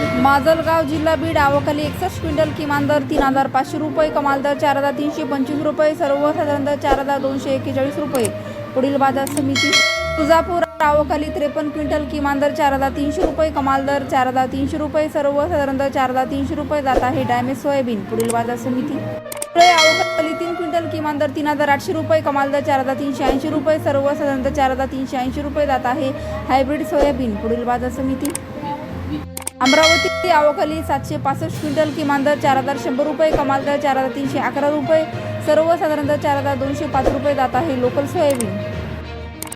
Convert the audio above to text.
माजलगाव जिल्हा बीड आवकाली एकसष्ट क्विंटल किमान दर तीन हजार पाचशे रुपये कमाल दर चार हजार तीनशे पंचवीस रुपये सर्वसाधारण दर चार हजार दोनशे एक्केचाळीस रुपये. पुढील बाजार समिती तुळजापूर आवकाली त्रेपन्न क्विंटल किमान दर चार हजार तीनशे रुपये कमाल दर चार हजार तीनशे रुपये सर्वसाधारण दर चार हजार तीनशे रुपये. जात आहे डॅमेज सोयाबीन. पुढील बाजार समिती धुळे आवकाली तीन क्विंटल किमान दर तीन हजार आठशे रुपये कमाल दर चार हजार तीनशे ऐंशी रुपये सर्वसाधारण दर चार हजार तीनशे ऐंशी रुपये. जात आहे हायब्रिड सोयाबीन. पुढील बाजार समिती अमरावती आवकाली सातशे पासष्ट क्विंटल किमान दर चार हजार शंभर रुपये कमाल दर चार हजार तीनशे अकरा रुपये. सर्वसाधारण दर चार हजार दोनशे पाच रुपये जात आहे लोकल सोयाबीन